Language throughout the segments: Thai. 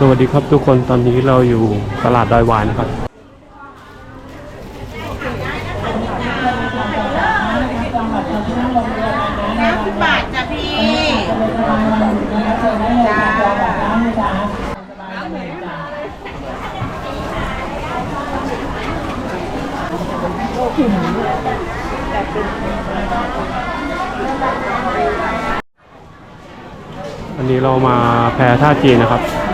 สวัสดีครับทุกคนตอนนี้เราอยู่ตลาดดอยวายนะครับห้าสิบบาทจ้ะพี่จ้าวันนี้เรามาแพท่าจีนนะครับ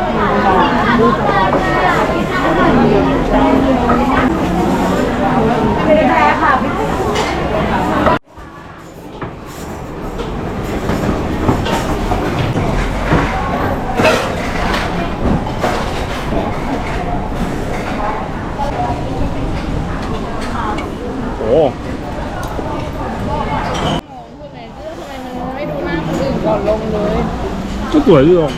โอ้ ไม่ดูหน้าคนอื่นก่อนลงเลย ก็สวยดีอ่ะ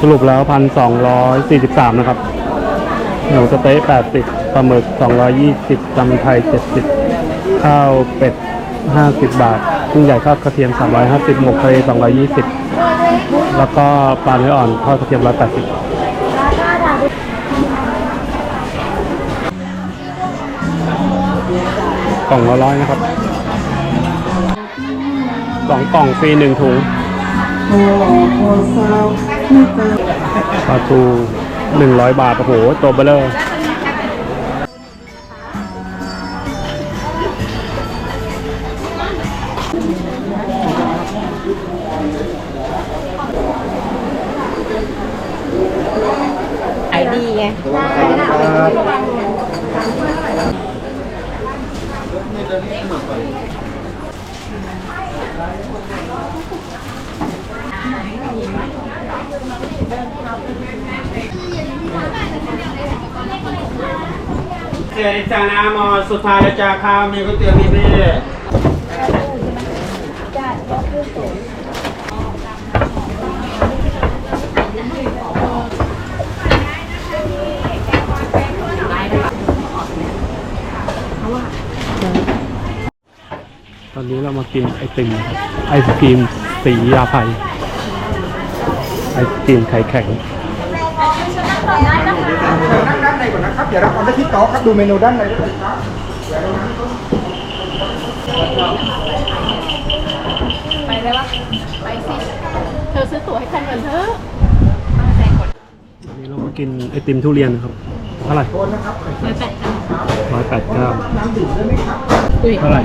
สรุปแล้วพันสองร้อยสี่สิบสามนะครับ หมูสเต๊ะแปดสิบปลาหมึกสองร้อยยี่สิบตำไทยเจ็ดสิบข้าวเป็ดห้าสิบบาทกุ้งใหญ่ทอดกระเทียมสามร้อยห้าสิบหมกทะเลสองร้อยยี่สิบแล้วก็ปลาเนื้ออ่อนทอดกระเทียมร้อยแปดสิบกล่องละร้อยนะครับสองกล่องฟรีหนึ่งถุง ปลาทูหนึ่งร้อยบาท โอ้โห ตัวเบลเลอร์ขายดีไงเสียจานะมอสุดท้าลจาข้ามีก๋วยเตี๋ยวมีพี่ตอนนี้เรามากินไอติมนะครับไอศกรีมสียาไผ่ไอศกรีมไข่แข็งนั่งด้านในก่ อนนะครับเดี๋ยวรับออเดอร์ที่โต๊ะครับดูเมนูด้านในได้เลยครับไปเลยวะไปสิเธอซื้อตั๋วให้คันก่อนเถอะวันนี้เรามากินไอติมทุเรียนนะครับเท่าไหร่โทนนะครับร้อยแปดจ้ะร้อยแปดเก้าน้ำดื่มด้วยไหมครับอุ้ยเท่าไหร่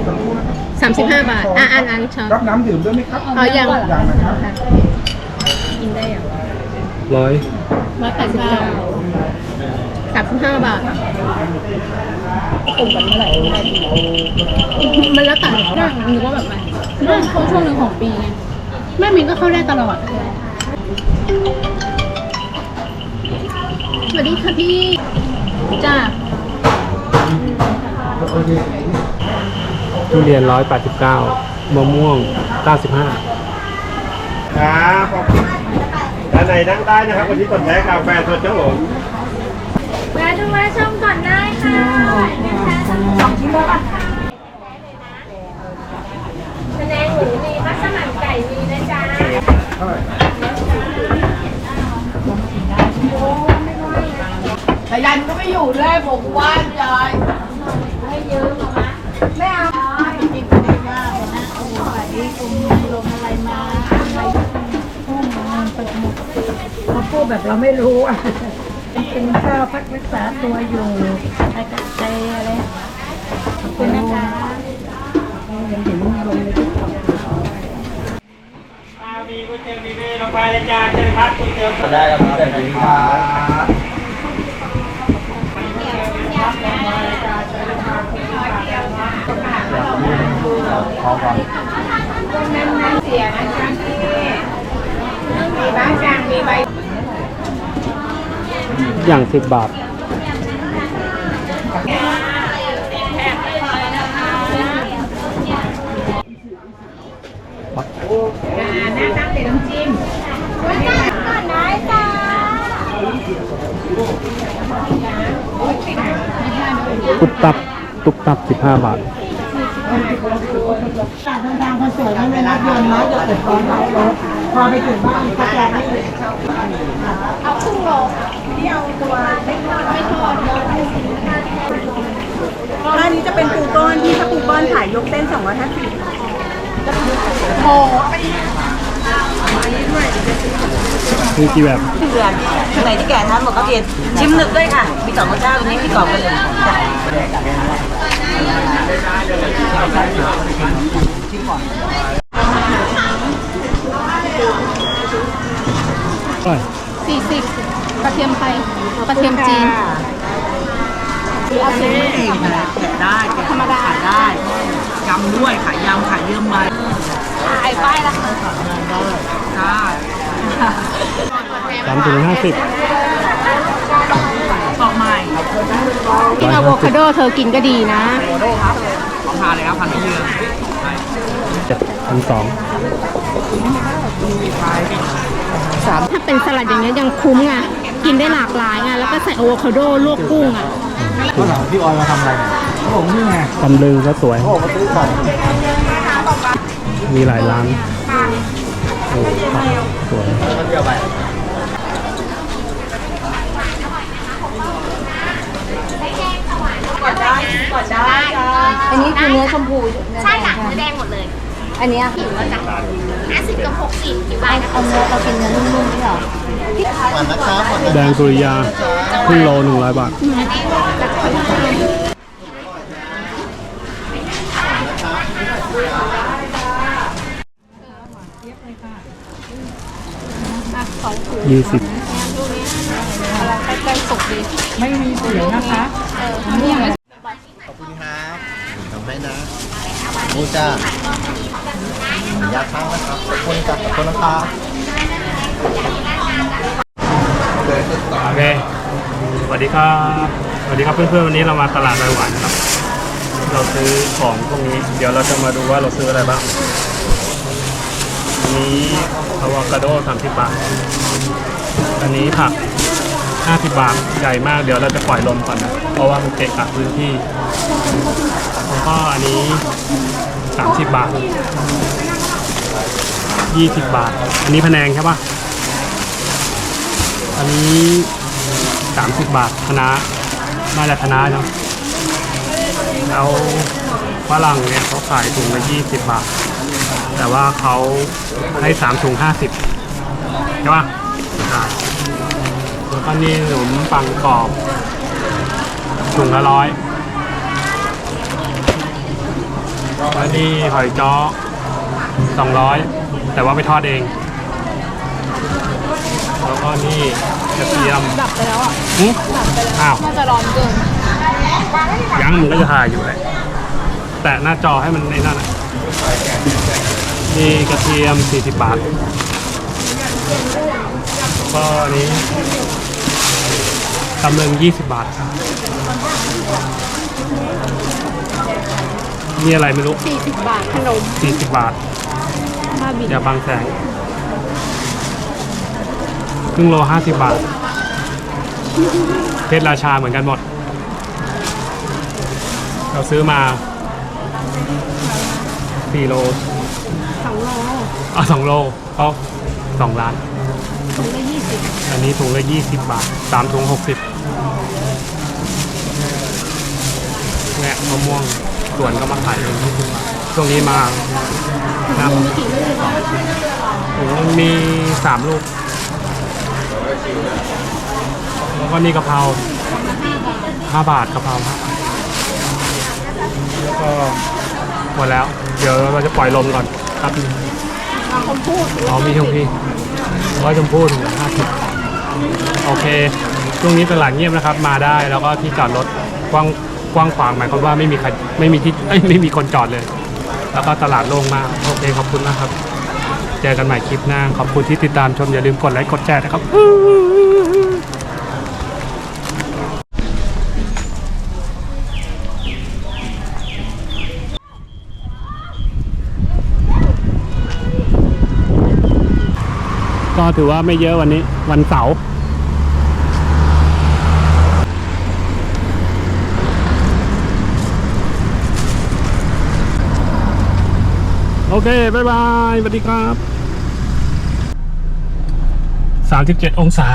สามสิบห้าบาท อะอันอันช้อนรับน้ำดื่มด้วยไหมครับเอาอย่างอย่างนะครับกินได้อย่างร้อยร้อยแปดสิบเก้า สามสิบห้าบาทกลุ่มกันเมื่อไหร่มันแล้วแต่เรื่องหรือว่าแบบไหนเรื่องช่วงช่วงหนึ่งของปีไงแม่มินก็เข้าได้ตลอด สวัสดีค่ะพี่ จ้าทุเรียนร้อยแปดสิบเก้ามะม่วงเก้าสิบห้าครับขอบคุณด้านในนั่งได้นะครับ วันนี้สนใจกาแฟสดครับผม แวะดูแวะชมก่อนได้ค่ะสองชิ้นแล้วป่ะแผนงหมูมีมัสมั่นไก่มีนะจ๊ะแต่ยันก็ไม่อยู่ด้วยผมว่านยายให้ยืมมามาไม่เอากินได้ยากนะโอ้โหอันนี้กุมลงอะไรมาอะไรห้องมันเปิดหมดเขาพูดแบบเราไม่รู้อะ กินข้าวพักรักษาตัวอยู่ไอ้กระเจอะไรขอบคุณนะคะเห็นเห็นลงในที่ต่อข้าวมีก๋วยเตี๋ยวมีพี่ลงไปเลยจ้าเชิญครับก๋วยเตี๋ยวสดได้ครับแบบนี้ครับอย่างสิบบาทก่ อย่างสิบบาท ตุบตับ ตุบตับสิบห้าบาททางคนสวยไม่รับยนต์น้อยจะเกิดความรักพอไปถึงบ้านเขาแจกให้เอาครึ่งโล อันนี้จะเป็นปูก้อนที่ถ้าปูก้อนขายยกเส้น250มีกี่แบบเดือนข้างในที่แกะทานหมดก็เย็นชิมหนึกด้วยค่ะ มีสองรสชาติตรงนี้มีกรอบกันเลยจ้ะใช่สี่สิบ กระเทียมไทยกระเทียมจีนเอาเส้นเองค่ะแกะได้แกะธรรมดาขายได้ยำด้วยขายยำขายเยื่อมไม้ไอ้ป้ายละค่ะสามถึงห้าสิบกรอบใหม่กินอะโวคาโดเธอกินก็ดีนะโอโดครับของทานเลยครับพันธุ์เยื่อเจ็ดพันสองถ้าเป็นสลัดอย่างเงี้ยยังคุ้มไง กินได้หลากหลายไงแล้วก็ใส่อะโวคาโดลวกกุ้งอะพี่ออยมาทำอะไรผมนี่ไงตำลึงก็สวย โอ้มาซื้อของมีหลายร้านโอ้สวยมันเดียวไปก่อนได้ก่อนได้จ้าอันนี้คือเนื้อชมพูใช่ค่ะเนื้อแดงหมดเลย อันเนี้ยผิวเราจะห้าสิบกับหกสิบอยู่บ้านนะคะเอาเนื้อเรากินเนื้อนุ่มๆไม่หรอแดงสุริยาครึ่งโลหนึ่งร้อยบาทยี่สิบใกล้ๆสุกดีไม่มีเสียงนะคะขอบคุณครับทำให้นะนี่จ้า อยากข้างนะครับขอบคุณจ้ะขอบคุณนะครับโอเคสวัสดีครับสวัสดีครับเพื่อนๆวันนี้เรามาตลาดไต้หวันครับ เราซื้อของพวกนี้ เดี๋ยวเราจะมาดูว่าเราซื้ออะไรบ้างอันนี้อะโวคาโด30บบาท อันนี้ผัก50บบาทใหญ่มากเดี๋ยวเราจะปล่อยลมก่อนนะ เพราะว่ามันเกะกะพื้นที่ แล้วก็อันนี้30บาท 20บาท อันนี้พะแนงใช่ปะอันนี้30บาทคณะน่าจะคณะเนาะแล้วฝรั่งเนี่ยเขาขายถุงละ20บาท แต่ว่าเขาให้3ถุง50ใช่ปะแล้วก็นี่ขนมปังกรอบถุงละร้อยแล้วนี่หอยจ้อ200 แต่ว่าไปทอดเอง แล้วก็นี่กระเทียมดับไปแล้วอะหึอ้าว น่าจะร้อนเกินยังมันก็จะถ่ายอยู่เลยแต่หน้าจอให้มันในนั่นอะนี่กระเทียม 40 บาทแล้วก็อันนี้ตำลึง20 บาทนี่อะไรไม่รู้ 40 บาทขนม 40 บาทบ้าบินอย่าบังแสงครึ่งโล50บาท เพชรราชาเหมือนกันหมด เราซื้อมา4โลสองโลอะ2โลก็2ล้าน ถุงละยี่สิบอันนี้ถุงละ20บาท3ถุง60เนี่ยมะม่วงสวนก็มาขายเอง20บาท ช่วงนี้มาครับถุงมันมี3ลูก แล้วก็นี่กะเพรา5บาทกะเพรา5บาทแล้วก็หมดแล้ว เดี๋ยวเราจะปล่อยลมก่อนครับนึงอ๋อมีชมพี่ร้อยชมพู่ถึงห้าสิบโอเค ช่วงนี้ตลาดเงียบนะครับ มาได้แล้วก็ที่จอดรถกว้างกว้างขวางหมายความว่าไม่มีใครไม่มีที่เอ้ยไม่มีคนจอดเลย แล้วก็ตลาดโล่งมากโอเคขอบคุณมากครับ เจอกันใหม่คลิปหน้า ขอบคุณที่ติดตามชมอย่าลืมกดไลค์กดแชร์นะครับก็ถือว่าไม่เยอะวันนี้วันเสาร์ โอเคบายบายสวัสดีครับ 37 องศา